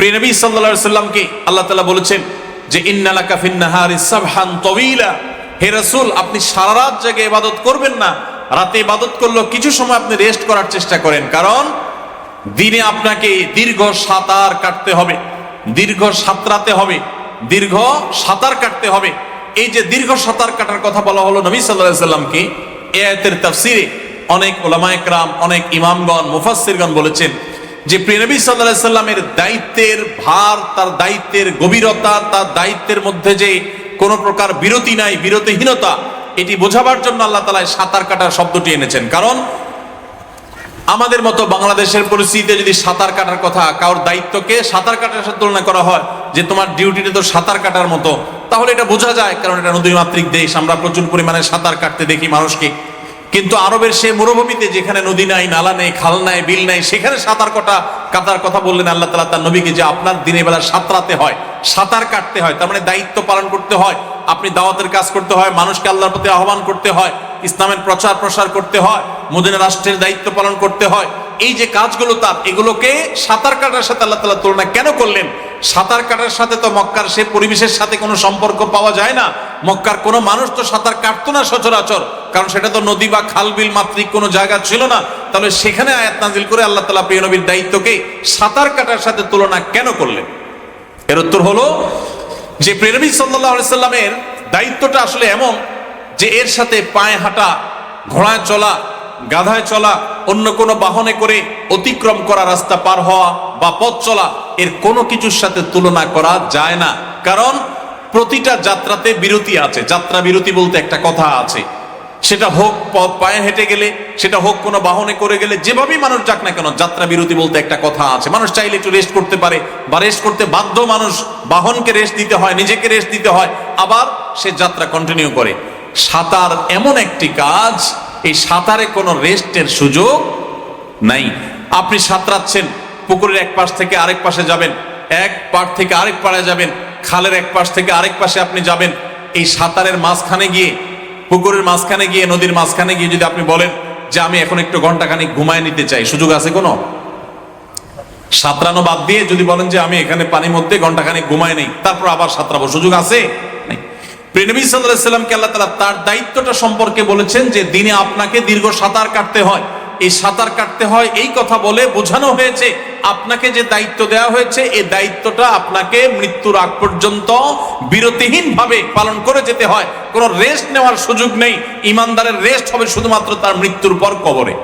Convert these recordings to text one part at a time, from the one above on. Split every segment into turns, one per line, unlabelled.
প্রিয়নবী সাল্লা সাল্লামকে আল্লাহ তালা বলেছেন যে ইন্নালা কাফিন নাহার সাবহান তবিলা হে রসুল, আপনি সারা রাত জাগে ইবাদত করবেন না। রাতে ইবাদত করলেও কিছু সময় আপনি রেস্ট করার চেষ্টা করেন। কারণ দিনে আপনাকে দীর্ঘ সাঁতার কাটতে হবে। দীর্ঘ সাঁতরাতে হবে। দীর্ঘ সাঁতার কাটতে হবে। এই যে দীর্ঘ সাঁতার কাটার কথা বলা হলো নবী সাল্লাহ সাল্লামকে এ আয়তের তাফসিরে অনেক ওলামায়করাম অনেক ইমামগণ মুফাসিরগণ বলেছেন যে প্রিয়নবী সাল্লাল্লাহু সাল্লামের দায়িত্বের ভার, তার দায়িত্বের গভীরতা, তার দায়িত্বের মধ্যে যে কোনো প্রকার বিরতি নাই, বিরতিহীনতা, এটি বোঝাবার জন্য আল্লাহ তালা সাঁতার কাটার শব্দটি এনেছেন। কারণ আমাদের মতো বাংলাদেশের পরিস্থিতিতে যদি সাঁতার কাটার কথা কারোর দায়িত্বকে সাঁতার কাটার সাথে তুলনা করা হয়, যে তোমার ডিউটিটা তো সাঁতার কাটার মতো, তাহলে এটা বোঝা যায়, কারণ এটা নদীমাতৃক দেশ, আমরা প্রচুর পরিমাণে সাঁতার কাটতে দেখি মানুষকে। কিন্তু আরবের সে মরুভূমিতে যেখানে নদী নাই, নালা নেই, খাল নাই, বিল নাই, সেখানে সাঁতার কটা কাতার কথা বললেন আল্লাহ তালা তার নবীকে যে আপনার দিনের বেলা সাঁতরাতে হয়, সাঁতার কাটতে হয়, তার মানে দায়িত্ব পালন করতে হয়, আপনি দাওয়াতের কাজ করতে হয়, মানুষকে আল্লাহর প্রতি আহ্বান করতে হয়, ইসলামের প্রচার প্রসার করতে হয়, মদিনা রাষ্ট্রের দায়িত্ব পালন করতে হয় এই যে কাজগুলো তার, এগুলোকে সাঁতার কাটার সাথে আল্লাহ তালা তুলনা কেন করলেন? সাঁতার কাটার সাথে তো মক্কার সে পরিবেশের সাথে কোনো সম্পর্ক পাওয়া যায় না। মক্কার কোনো মানুষ তো সাঁতার কাটতো না সচরাচর, কারণ সেটা তো নদী বা খাল বিল মাতৃক কোনো জায়গা ছিল না। তাহলে সেখানে আয়াত নাজিল করে আল্লাহ তালা প্রিয় নবীর দায়িত্বকে সাঁতার কাটার সাথে তুলনা কেন করলেন? এর উত্তর হলো যে প্রেরবী সাল্লাহ সাল্লামের দায়িত্বটা আসলে এমন যে এর সাথে পায়ে হাঁটা, ঘোড়ায় চলা, গাধায় চলা অন্য কোনো বাহনে করে অতিক্রম করা রাস্তা পার হওয়া বা পথ চলা এর কোনো কিছুর সাথে তুলনা করা যায় না। কারণ প্রতিটা যাত্রাতে বিরতি আছে। যাত্রা বিরতি বলতে একটা কথা আছে। সেটা হোক পায়ে হেঁটে গেলে, সেটা হোক কোনো বাহনে করে গেলে, যেভাবেই মানুষ যাক না কেন, যাত্রা বিরতি বলতে একটা কথা আছে। মানুষ চাইলে একটু রেস্ট করতে পারে বা রেস্ট করতে বাধ্য মানুষ। বাহনকে রেস্ট দিতে হয়, নিজেকে রেস্ট দিতে হয়। আবার সে যাত্রা কন্টিনিউ করে। সাঁতার এমন একটি কাজ এই সাঁতারে কোনো রেস্টের সুযোগ নাই। আপনি সাঁতরাচ্ছেন, পুকুরের এক পাশ থেকে আরেক পাশে যাবেন, এক পাড় থেকে আরেক পাড়ে যাবেন, খালের এক পাশ থেকে আরেক পাশে আপনি যাবেন। এই সাঁতারের মাঝখানে গিয়ে, পুকুরের মাঝখানে গিয়ে, নদীর মাঝখানে গিয়ে যদি আপনি বলেন যে আমি এখন একটু ঘন্টাখানিক ঘুমায় নিতে চাই, সুযোগ আছে কোনো? সাঁতরানো বাদ দিয়ে যদি বলেন যে আমি এখানে পানির মধ্যে ঘন্টাখানিক ঘুমায় নেই, তারপর আবার সাঁতরাবো, সুযোগ আছে? প্রেনবী সাল্লাহ সাল্লামকে আল্লাহ তালা তার দায়িত্বটা সম্পর্কে বলেছেন যে দিনে আপনাকে দীর্ঘ সাঁতার কাটতে হয়। এই সাঁতার কাটতে হয়, এই কথা বলে বোঝানো হয়েছে, আপনাকে যে দায়িত্ব দেওয়া হয়েছে, এই দায়িত্বটা আপনাকে মৃত্যুর আগ পর্যন্ত বিরতিহীন ভাবে পালন করে যেতে হয়। কোনো রেস্ট নেওয়ার সুযোগ নেই, ইমানদারের রেস্ট হবে শুধুমাত্র তার মৃত্যুর পর কবরে।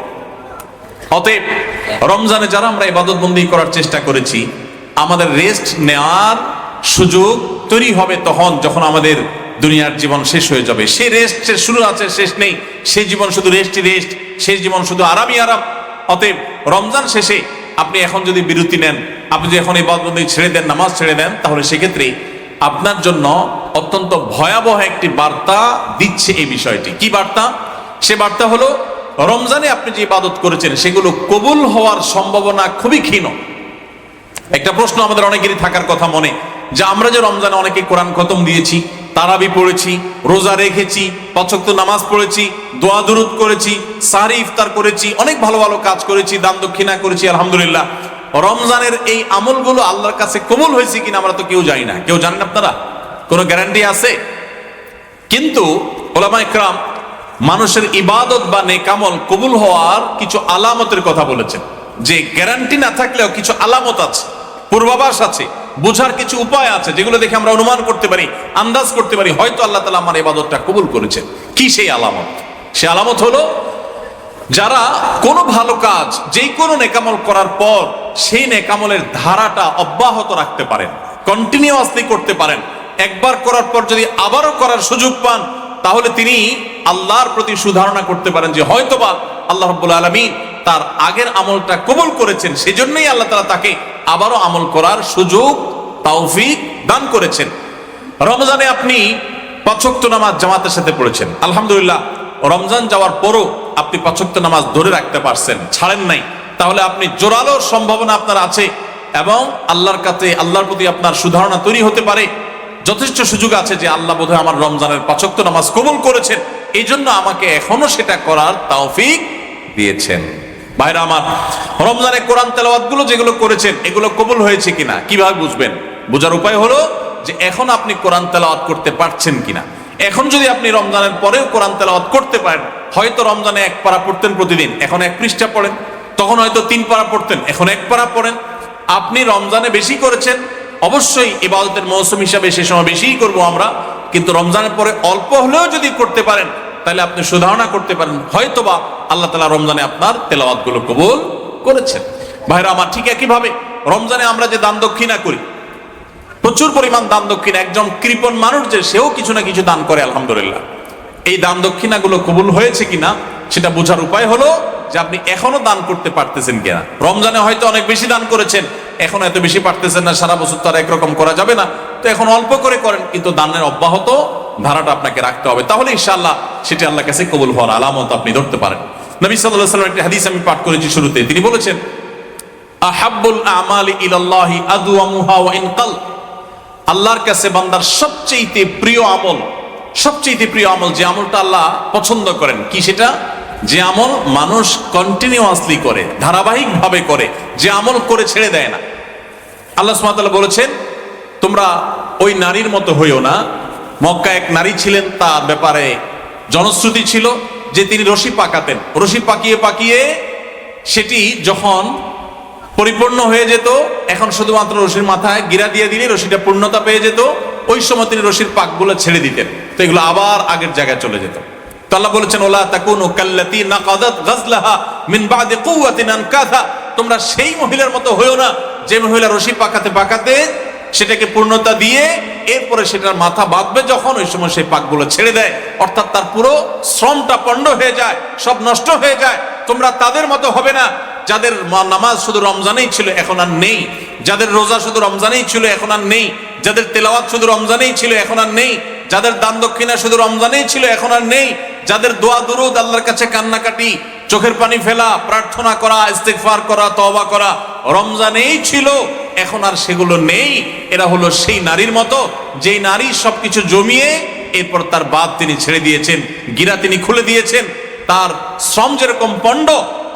অতএব রমজানে যারা আমরা ইবাদত বন্দি করার চেষ্টা করেছি, আমাদের রেস্ট নেওয়ার সুযোগ তৈরি হবে তখন যখন আমাদের দুনিয়ার জীবন শেষ হয়ে যাবে। সে রেস্টের শুরু আছে, শেষ নেই। সেই জীবন শুধু রেস্টই রেস্ট সেই জীবন শুধু আরামই আরাম। অতএব রমজান শেষে আপনি এখন যদি বিরতি নেন, আপনি যদি এখন ইবাদতবন্দি ছেড়ে দেন, নামাজ ছেড়ে দেন, তাহলে সেক্ষেত্রে আপনার জন্য অত্যন্ত ভয়াবহ একটি বার্তা দিচ্ছে এই বিষয়টি। কি বার্তা? সে বার্তা হলো, রমজানে আপনি যে ইবাদত করেছেন, সেগুলো কবুল হওয়ার সম্ভাবনা খুবই ক্ষীণ। একটা প্রশ্ন আমাদের অনেকেরই থাকার কথা মনে। যে আমরা যে রমজানে অনেকে কোরআন খতম দিয়েছি তারাবি পড়েছি, রোজা রেখেছি পছক্ত নামাজ পড়েছি, দোয়া দুরুদ করেছি, সারি ইফতার করেছি, অনেক ভালো ভালো কাজ করেছি, দান দক্ষিণা করেছি, আলহামদুলিল্লাহ। রমজানের এই আমলগুলো আল্লাহর কাছে কবুল হয়েছে কিনা আমরা তো কেউ জানি না। কেউ জানেন আপনারা? কোনো গ্যারান্টি আছে? কিন্তু ওলামা ইকরাম মানুষের ইবাদত বা নেকামল কবুল হওয়ার কিছু আলামতের কথা বলেছেন। যে গ্যারান্টি না থাকলেও কিছু আলামত আছে। পূর্বাভাস আছে, বোঝার কিছু উপায় আছে যেগুলো দেখে আমরা অনুমান করতে পারি, আন্দাজ করতে পারি, হয়তো আল্লাহ তালা আমার ইবাদতটা কবুল করেছেন। কি সেই আলামত? সে আলামত হলো, যারা কোনো ভালো কাজ, যেই কোনো নেকামল করার পর সেই নেকামলের ধারাটা অব্যাহত রাখতে পারেন কন্টিনিউয়াসলি করতে পারেন। একবার করার পর যদি আবারও করার সুযোগ পান, তাহলে তিনি আল্লাহর প্রতি সুধারণা করতে পারেন যে হয়তোবা আল্লাহ রব্বুল আলমী তার আগের আমলটা কবুল করেছেন, সেজন্যই আল্লাহ তালা তাকে আবারও আমল করার সুযোগ, তৌফিক দান করেছেন। রমজানে আপনি পাঁচক্ত নামাজ জামাতের সাথে পড়েছেন। আলহামদুলিল্লাহ, রমজান যাওয়ার পরও আপনি পাঁচক্ত নামাজ ধরে রাখতে পারছেন, ছাড়েন নাই। তাহলে আপনি জোরালো সম্ভাবনা আপনার আছে এবং আল্লাহর কাছে, আল্লাহর প্রতি আপনার সুধারণা তৈরি হতে পারে। যথেষ্ট সুযোগ আছে যে আল্লাহ বোধহয় আমার রমজানের পাঁচক্ত নামাজ কবুল করেছেন। এই জন্য আমাকে এখনও সেটা করার তাওফিক দিয়েছেন। ভাইরা আমার, রমজানে কোরআন তেলাওয়াতগুলো যেগুলো করেছেন, এগুলো কবুল হয়েছে কিনা, কীভাবে বুঝবেন? বোঝার উপায় হলো যে এখন আপনি কোরআন তেলাওয়াত করতে পারছেন কিনা। এখন যদি আপনি রমজানের পরেও কোরআন তেলাওয়াত করতে পারেন, হয়তো রমজানে এক পারা পড়তেন প্রতিদিন, এখন এক পৃষ্ঠা পড়েন, তখন হয়তো তিন পারা পড়তেন, এখন এক পারা পড়েন। আপনি রমজানে বেশি করেছেন, অবশ্যই ইবাদতের মৌসুম হিসাবে সে সময় বেশিই করব আমরা, কিন্তু রমজানের পরে অল্প হলেও যদি করতে পারেন তাহলে আপনি সুধারণা করতে পারেন। হয়তোবা আল্লাহ তালা রমজানে আপনার তেলাওয়াতগুলো কবুল করেছেন। ভাইরা, আমার ঠিক একইভাবে রমজানে আমরা যে দান দক্ষিণা করি, প্রচুর পরিমাণ দান দক্ষিণা, একজন কৃপণ মানুষ যে সেও কিছু না কিছু দান করে, আলহামদুলিল্লাহ। এই দান দক্ষিণাগুলো কবুল হয়েছে কিনা, সেটা বোঝার উপায় হলো যে আপনি এখনও দান করতে পারতেছেন কিনা। রমজানে হয়তো অনেক বেশি দান করেছেন, এখন এত বেশি পারতেছেন না, সারা বছর তো আর একরকম করা যাবে না। তো এখন অল্প করে করেন, কিন্তু দানের অব্যাহত ধারাটা আপনাকে রাখতে হবে। তাহলে ইনশাআল্লাহ সেটি আল্লাহ কাছে কবুল হওয়ার আলামত আপনি ধরতে পারেন। নবী সাল্লাহ সাল্লাম একটি হাদিস আমি পাঠ করেছি শুরুতে। তিনি বলেছেন, আহাব্বুল আমালি ইলাল্লাহি আদওয়ামুহা ওয়া ইনকাল। আল্লাহর কাছে বান্দার সবচেয়ে প্রিয় আমল সবচেয়ে প্রিয় আমল যে আমলটা আল্লাহ পছন্দ করেন, কি সেটা? যে আমল মানুষ কন্টিনিউয়াসলি করে, ধারাবাহিকভাবে করে, যে আমল করে ছেড়ে দেয় না। আল্লাহ সুবহানাহু বলেছেন তোমরা ওই নারীর মতো হইও না। মক্কা এক নারী ছিলেন, তার ব্যাপারে জনশ্রুতি ছিল যে তিনি রশি পাকাতেন। রশি পাকিয়ে পাকিয়ে সেটি যখন পরিপূর্ণ হয়ে যেত, এখন শুধুমাত্র রশির মাথায় গিরা দিয়ে দিলে রশিটা পূর্ণতা পেয়ে যেত, ওই সময় তিনি রশির পাকগুলো ছেড়ে দিতেন। তো এগুলো আবার আগের জায়গায় চলে যেত। বলেছেন, ওলা তাকুনু কাল্লাতি তোমরা সেই মহিলার মতো হইও না, যে মহিলা রশি পাকাতে পাকাতে সেটাকে পূর্ণতা দিয়ে এরপরে সেটার মাথা বাঁধবে যখন ওই সময় সেই পাকগুলো ছেড়ে দেয়। অর্থাৎ তার পুরো শ্রমটা পণ্ড হয়ে যায়, সব নষ্ট হয়ে যায়। তোমরা তাদের মতো হবে না। যাদের নামাজ শুধু রমজানেই ছিল, এখন আর নেই। যাদের রোজা শুধু রমজানেই ছিল, এখন আর নেই। যাদের তেলাওয়াত শুধু রমজানেই ছিল, এখন আর নেই। যাদের দান দক্ষিণা শুধু রমজানেই ছিল, এখন আর নেই। যাদের দোয়া দুরুদ আল্লাহর কাছে কান্নাকাটি, চোখের পানি ফেলা, প্রার্থনা করা, ইস্তেগফার করা, তওবা করা, রমজানেই ছিল। এখন আর সেগুলো নেই। এরা হলো সেই নারীর মতো, যেই নারী সবকিছু জমিয়ে এরপর তার বাদ তিনি ছেড়ে দিয়েছেন, গিরা তিনি খুলে দিয়েছেন। তার শ্রম যেরকম পণ্ড,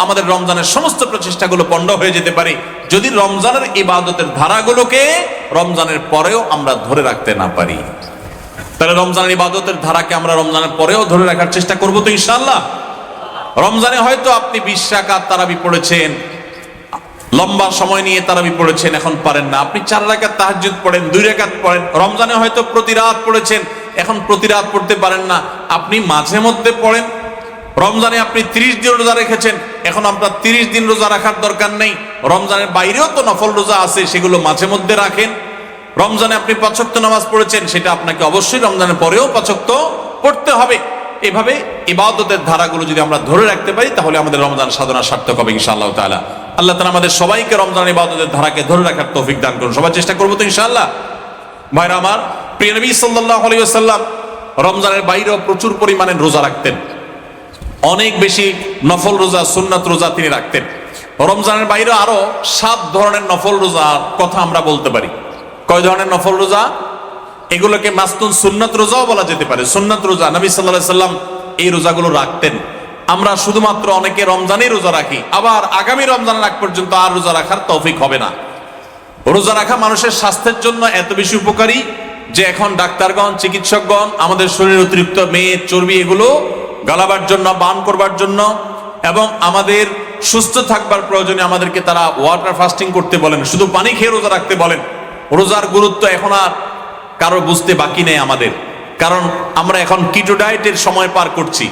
আমাদের রমজানের সমস্ত প্রচেষ্টাগুলো পণ্ড হয়ে যেতে পারে। যদি রমজানের ইবাদতের ধারাগুলোকে রমজানের পরেও আমরা ধরে রাখতে না পারি। তাহলে রমজানের ইবাদতের ধারাকে আমরা রমজানের পরেও ধরে রাখার চেষ্টা করব তো ইনশাল্লাহ রমজানে হয়তো আপনি বিশ রাকাত তারাবি পড়েছেন লম্বা সময় নিয়ে তারাবি পড়েছেন, এখন পারেন না। আপনি চার রাকাত তাহাজ্জুদ পড়েন, দুই রাকাত পড়েন, রমজানে হয়তো প্রতি রাত পড়েছেন, এখন প্রতি রাত পড়তে পারেন না। আপনি মাঝে মধ্যে পড়েন, রমজানে আপনি তিরিশ দিন রোজা রেখেছেন, এখন আপনার তিরিশ দিন রোজা রাখার দরকার নেই। রমজানের বাইরেও তো নফল রোজা আছে, সেগুলো মাঝে মধ্যে রাখেন। রমজানে আপনি পাচক্ত নামাজ পড়েছেন, সেটা আপনাকে অবশ্যই রমজানের পরেও পাচক্ত পড়তে হবে। এভাবে ইবাদতের ধারাগুলো যদি আমরা ধরে রাখতে পারি, তাহলে আমাদের রমজান সাধনা সার্থক হবে ইনশাআল্লাহ তাআলা। আল্লাহ তাআলা আমাদের সবাইকে রমজান ইবাদতের ধারাকে ধরে রাখার তৌফিক দান করুন। সবাই চেষ্টা করব তো ইনশাআল্লাহ। ভাইরা আমার, প্রিয় নবী সাল্লাল্লাহু আলাইহি ওয়াসাল্লাম রমজানের বাইরেও প্রচুর পরিমাণে রোজা রাখতেন। অনেক বেশি নফল রোজা, সুন্নাত রোজা তিনি রাখতেন। রমজানের বাইরে আরও সাত ধরনের নফল রোজার কথা আমরা বলতে পারি। কয় ধরনের নফল রোজা? এগুলোকে মাস্তুন সুন্নাত রোজাও বলা যেতে পারে। সুন্নাত রোজা নবী সাল্লাহ সাল্লাম এই রোজাগুলো রাখতেন। আমরা শুধুমাত্র অনেকে রমজানেই রোজা রাখি, আবার আগামী রমজানের আগ পর্যন্ত আর রোজা রাখার তৌফিক হবে না। রোজা রাখা মানুষের স্বাস্থ্যের জন্য এত বেশি উপকারী যে এখন ডাক্তারগণ, চিকিৎসকগণ, আমাদের শরীরের অতিরিক্ত মেদ, চর্বি এগুলো গালাবার জন্য, বান করবার জন্য এবং আমাদের সুস্থ থাকবার প্রয়োজনে আমাদেরকে তারা ওয়াটার ফাস্টিং করতে বলেন, শুধু পানি খেয়ে রোজা রাখতে বলেন। রোজার গুরুত্ব এখন আর কারও বুঝতে বাকি নেই আমাদের, কারণ আমরা এখন কিটো ডায়েটের সময় পার করছি।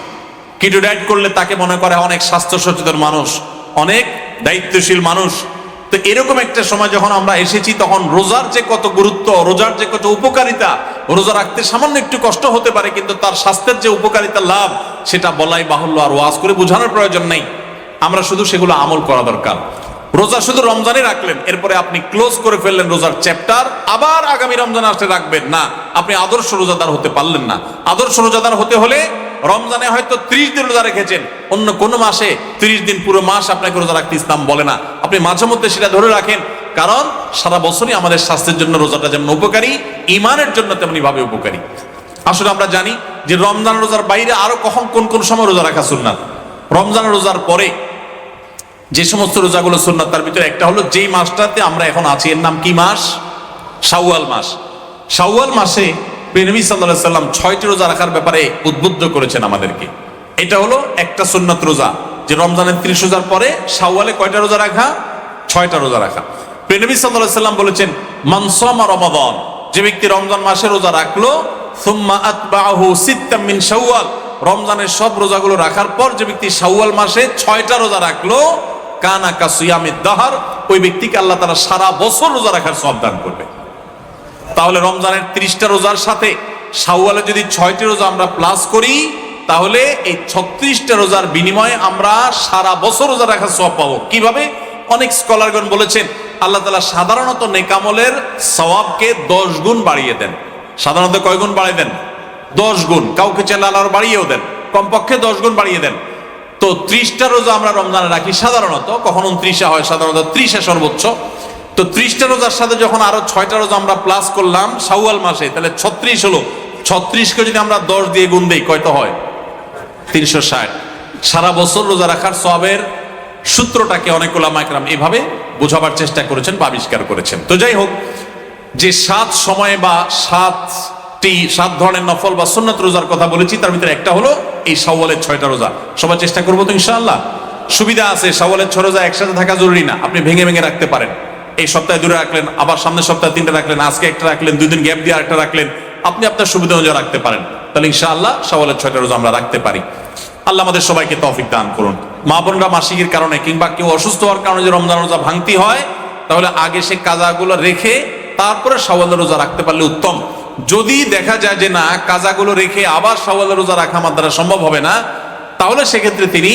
কিটো ডায়েট করলে তাকে মনে করে অনেক স্বাস্থ্য সচেতন মানুষ, অনেক দায়িত্বশীল মানুষ। তো এরকম একটা সময় যখন আমরা এসেছি, তখন রোজার যে কত গুরুত্ব, রোজার যে কত উপকারিতা, রোজা রাখতে সামান্য একটু কষ্ট হতে পারে, কিন্তু তার স্বাস্থ্যের যে উপকারিতা লাভ, সেটা বলাই বাহুল্য আর ওয়াজ করে বোঝানোর প্রয়োজন নেই। আমরা শুধু সেগুলো আমল করা দরকার। রোজা শুধু রমজানে রাখলেন, এরপরে আপনি ক্লোজ করে ফেললেন রোজার চ্যাপ্টার, আবার আগামী রমজান আসলে রাখবেন। না, আপনি আদর্শ রোজাদার হতে পারলেন না। আদর্শ রোজাদার হতে হলে রমজানে হয়তো ত্রিশ দিন রোজা রেখেছেন, অন্য কোনো মাসে ত্রিশ দিন পুরো মাস আপনাকে রোজা রাখতে ইসলাম বলে না। আপনি মাঝে মধ্যে সেটা ধরে রাখেন, কারণ সারা বছরই আমাদের স্বাস্থ্যের জন্য রোজাটা যেমন উপকারী ইমানের জন্য তেমনি ভাবে উপকারী। আসলে আমরা জানি যে রমজান রোজার বাইরে আরও কখন কোন কোন সময় রোজা রাখা সুন্নাত। রমজান রোজার পরে যে সমস্ত রোজাগুলো সুন্নাত, তার ভিতরে একটা হলো যেই মাসটাতে আমরা এখন আছি, এর নাম কি মাস? শাওয়াল মাস। শাওয়াল মাসে প্রেনবী সাল্লাহ সাল্লাম ছয়টি রোজা রাখার ব্যাপারে উদ্বুদ্ধ করেছেন আমাদেরকে। এটা হলো একটা সুন্নাত রোজা, যে রমজানের ত্রিশ রোজার পরে শাওয়ালে কয়টা রোজা রাখা? ছয়টা রোজা রাখা। প্রেনবী সাল্লাহ সাল্লাম বলেছেন মানসমা রমাদন যে ব্যক্তি রমজান মাসে রোজা রাখল, সুম্মা আতবাহু শাওয়াল রমজানের সব রোজাগুলো রাখার পর যে ব্যক্তি শাওয়াল মাসে ছয়টা রোজা রাখল, কানা কাসুয়ামিদ দাহার ওই ব্যক্তিকে আল্লাহ তারা সারা বছর রোজা রাখার সব দান করবে। তাহলে রমজানের ত্রিশটা রোজার সাথে শাওয়ালে যদি ছয়টি রোজা আমরা প্লাস করি, তাহলে এই ছত্রিশটা রোজার বিনিময়ে আমরা সারা বছর রোজা রাখার সব পাবো। কীভাবে? অনেক স্কলারগণ বলেছেন, আল্লাহ তালা সাধারণত নেকামলের সওয়াবকে দশ গুণ বাড়িয়ে দেন। সাধারণত কয় গুণ বাড়িয়ে দেন? দশ গুণ। কাউকে চাইলে আল্লাহ আরও বাড়িয়েও দেন। কমপক্ষে দশ গুণ বাড়িয়ে দেন। তো ত্রিশটা রোজা আমরা রমজানে রাখি সাধারণত, কখন উনত্রিশা হয়? সাধারণত ত্রিশে সর্বোচ্চ। তো ত্রিশটা রোজার সাথে যখন আরও ছয়টা রোজা আমরা প্লাস করলাম, শাওয়াল মাসে, তাহলে ছত্রিশ হলো। ছত্রিশকে যদি আমরা দশ দিয়ে গুণ দিই কয়তো হয়? তিনশো ষাট। সারা বছর রোজা রাখার সবের সূত্রটাকে অনেক ওলামাইকরাম এভাবে বোঝাবার চেষ্টা করেছেন বা আবিষ্কার করেছেন। তো যাই হোক, যে সাত সময়ে বা সাতটি, সাত ধরনের নফল বা সুন্নত রোজার কথা বলেছি, তার ভিতরে একটা হলো এই শাওয়ালের ছয়টা রোজা। সবার চেষ্টা করব তো ইনশাআল্লাহ। সুবিধা আছে, শাওয়ালের ছয় রোজা একসাথে থাকা জরুরি না, আপনি ভেঙে ভেঙে রাখতে পারেন। এই সপ্তাহে দূরে রাখলেন, আবার সামনের সপ্তাহে তিনটা রাখলেন, আজকে একটা রাখলেন, দুই দিন গ্যাপ দিয়ে আরেকটা রাখলেন। আপনি আপনার সুবিধা অনুযায়ী রাখতে পারেন। তাহলে ইনশাআল্লাহ শাওয়ালের ছয়টা রোজা আমরা রাখতে পারি। আল্লাহ আমাদের সবাইকে তৌফিক দান করুন। মা বোনরা মাসিকের কারণে কিংবা কেউ অসুস্থ হওয়ার কারণে যে রমজান রোজা ভাঙতি হয়, তাহলে আগে সে কাজাগুলো রেখে তারপরে শাওয়াল রোজা রাখতে পারলে উত্তম। যদি দেখা যায় যে না, কাজাগুলো রেখে আবার শাওয়াল রোজা রাখা আমার দ্বারা সম্ভব হবে না, তাহলে সেক্ষেত্রে তিনি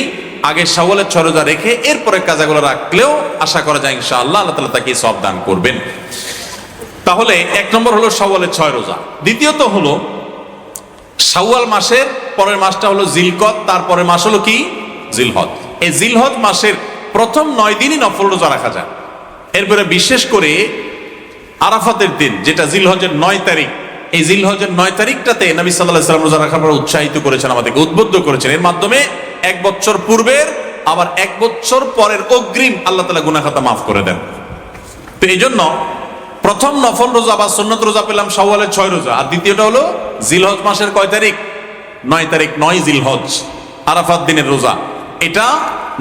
আগে শাওয়ালের ছয় রোজা রেখে এরপরে কাজাগুলো রাখলেও আশা করা যায় ইনশাআল্লাহ আল্লাহ তালা তাকে সব দান করবেন। তাহলে এক নম্বর হলো শাওয়ালের ছয় রোজা দ্বিতীয়ত হলো শাওয়াল মাসের পরের মাসটা হলো জিলকত তারপরের মাস হলো কি? জিলহদ এই জিলহদ মাসের প্রথম নয় দিনই নফল রোজা রাখা যায়। এরপরে বিশেষ করে আরাফাতের দিন, যেটা জিলহজের নয় তারিখ। এই জিলহজের নয় তারিখটাতে নবী সাল্লাহ সাল্লাম রোজা রাখার পর উৎসাহিত করেছেন, আমাদেরকে উদ্বুদ্ধ করেছেন। এর মাধ্যমে এক বছর পূর্বের, আবার এক বছর পরের অগ্রিম আল্লাহ তালা গুনাখাতা মাফ করে দেন। তো এই জন্য প্রথম নফল রোজা বা সুন্নত রোজা পেলাম সওয়ালের ছয় রোজা। আর দ্বিতীয়টা হলো জিলহজ মাসের কয় তারিখ? নয় তারিখ, নয় জিলহজ, আরাফাত দিনের রোজা। এটা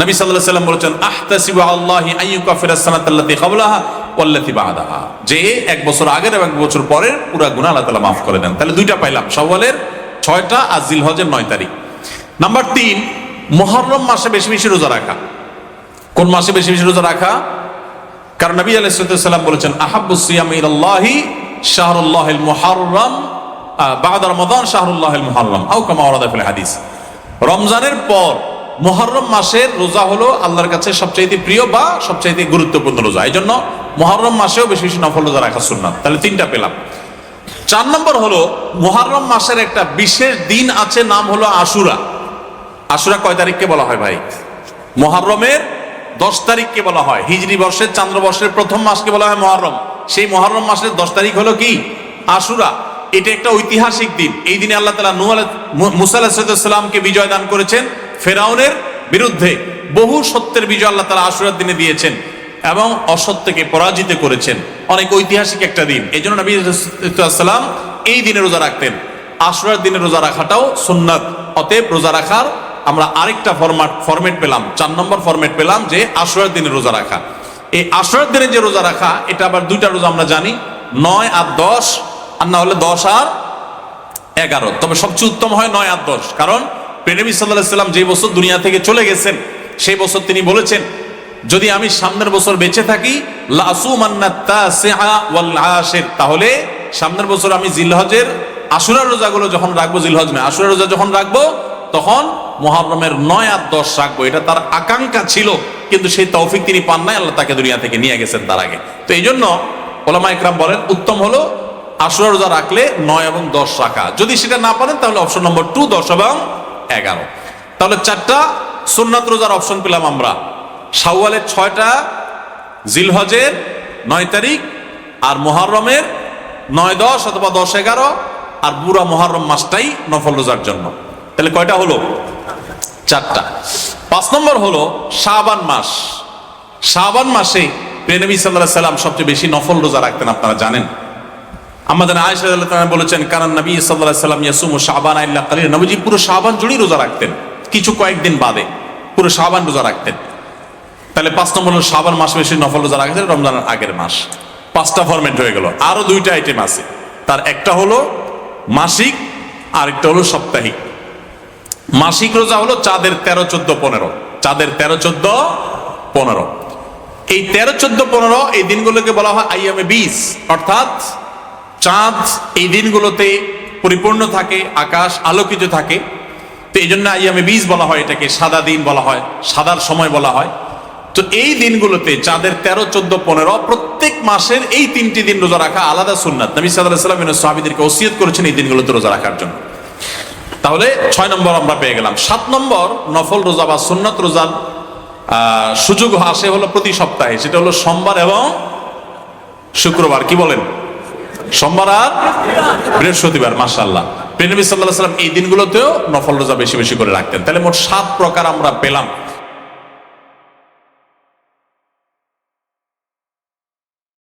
নবী আলাইহি সাল্লাম বলেছেন, আহতাসিবু আল্লাহি আইয়ুকাফিরা সানাতাল্লাতী ক্বাবলাহা ওয়াল্লাতী বা'দাহা। যে এক বছর আগের এবং এক বছর পরের পুরা গুনাহ আল্লাহ তাআলা মাফ করে দেন। তাহলে দুইটা পাইলাম, শাওয়ালের ছয়টা আর জিলহজের নয় তারিখ। নাম্বার তিন মুহররম মাসে বেশি বেশি রোজা রাখা। কোন মাসে বেশি বেশি রোজা রাখা? কারণ নবী আলাইসাল্লাম বলেছেন, আহাব্বু সিয়াম ইলাল্লাহি শাহরুল্লাহিল মুহাররম বাদ রমাদান শাহরুল্লাহিল মুহাররম। আও কামা ফিল হাদিস। রমজানের পর মুহররম মাসের রোজা হলো আল্লাহর কাছে সবচাইতে প্রিয় বা সবচাইতে গুরুত্বপূর্ণ রোজা। এই জন্য মুহররম মাসেও বেশি বেশি নফল রোজা রাখা সুন্নাত। তাহলে তিনটা পেলাম। চার নম্বর হলো, মুহররম মাসের একটা বিশেষ দিন আছে, নাম হলো আশুরা। আশুরা কয় তারিখকে বলা হয় ভাই? মহারমের দশ তারিখকে বলা হয়। হিজরি বর্ষের, চান্দ্র বর্ষের প্রথম মাসকে বলা হয় মহরম। সেই মহরম মাসের দশ তারিখ হলো কি? আশুরা। এটা একটা ঐতিহাসিক দিন। এই দিনে আল্লাহ তালা নু মুসা বিজয় দান করেছেন ফেরাউনের বিরুদ্ধে। বহু সত্যের বিজয় আল্লাহ তালা আশুরার দিনে দিয়েছেন এবং অসত্যকে পরাজিত করেছেন। অনেক ঐতিহাসিক একটা দিন। এই জন্য নবী সাল্লাম এই দিনে রোজা রাখতেন। আশুরার দিনে রোজা রাখাটাও সুন্নাত। অতএব রোজা রাখার আমরা আরেকটা ফরম্যাট ফরম্যাট পেলাম। চার নম্বর ফরম্যাট পেলাম যে আশুরার দিনে রোজা রাখা। এই আশুরার দিনে যে রোজা রাখা, এটা আবার দুইটা রোজা আমরা জানি। নয় আর দশ, আর না হলে দশ আর এগারো। তবে সবচেয়ে উত্তম হয় নয় আর দশ। কারণ প্রেনবী সাল্লাহ সাল্লাম যে বছর দুনিয়া থেকে চলে গেছেন, সেই বছর তিনি বলেছেন, যদি আমি সামনের বছর বেঁচে থাকি তাহলে সামনের বছর আমি জিলহজের আশুরার রোজাগুলো যখন রাখব, জিলহজ নয় আশুরা রোজা যখন রাখব, তখন মহারমের নয় আর দশ রাখব, এটা তার আকাঙ্ক্ষা ছিল, কিন্তু সেই তৌফিক তিনি পান নাই, আল্লাহ তাকে দুনিয়া থেকে নিয়ে গেছেন তার আগে। তো এই জন্য ওলামা ইকরাম বলেন, উত্তম হলো আশুরা রোজা রাখলে নয় এবং দশ রাখা। যদি সেটা না পারেন, তাহলে অপশন নম্বর টু দশ এবং এগারো। তাহলে চারটা সুন্নাত রোজার অপশন পেলাম আমরা। শাওয়ালের ছয়টা, জিলহজের নয় তারিখ, আর মহারমের নয় দশ অথবা দশ এগারো, আর বুড়া মহারম মাসটাই নফল রোজার জন্য। তাহলে কয়টা হলো? চারটা। পাঁচ নম্বর হলো শাবান মাস। শাবান মাসে প্রেনবী সাল্লাহ সাল্লাম সবচেয়ে বেশি নফল রোজা রাখতেন, আপনারা জানেন। আমাদের রাদিয়াল্লাহু বলেছেন কারণ নবী আলাইহি সাল্লাম ইয়াসুমু শাবান ইল্লা কালিল। নবীজি পুরো শাবান জুড়েই রোজা রাখতেন, কিছু কয়েকদিন বাদে পুরো শাবান রোজা রাখতেন। তাহলে পাঁচ নম্বর হলো শাবান মাস বেশি নফল রোজা রাখতেন রমজানের আগের মাস। পাঁচটা ফরম্যাট হয়ে গেল। আরও দুইটা আইটেম আছে। তার একটা হলো মাসিক আর একটা হলো সাপ্তাহিক। মাসিক রোজা হলো চাঁদের তেরো, চোদ্দ, পনেরো। চাঁদের তেরো, চোদ্দ, পনেরো। এই তেরো, চোদ্দ, পনেরো এই দিনগুলোকে বলা হয় আইএমএ বিশ। অর্থাৎ চাঁদ এই দিনগুলোতে পরিপূর্ণ থাকে, আকাশ আলোকিত থাকে। তো এই জন্য আইয়ামে বীজ বলা হয়, এটাকে সাদা দিন বলা হয়, সাদার সময় বলা হয়। তো এই দিনগুলোতে চাঁদের তেরো, চোদ্দ, পনেরো প্রত্যেক মাসের এই তিনটি দিন রোজা রাখা আলাদা সুন্নাত। নবী সাল্লাহ সাল্লাম সাহাবিদেরকে ওসিয়ত করেছেন এই দিনগুলোতে রোজা রাখার জন্য। তাহলে ছয় নম্বর আমরা পেয়ে গেলাম। সাত নম্বর নফল রোজা বা সুন্নত রোজার সুযোগ আসে হলো প্রতি সপ্তাহে, সেটা হলো সোমবার এবং শুক্রবার। কি বলেন? সোমবার আর বৃহস্পতিবার মাসাল্লাহ প্রেনবী সাল্লাহ সাল্লাম এই দিনগুলোতেও নফল রোজা বেশি বেশি করে রাখতেন। তাহলে মোট সাত প্রকার আমরা পেলাম।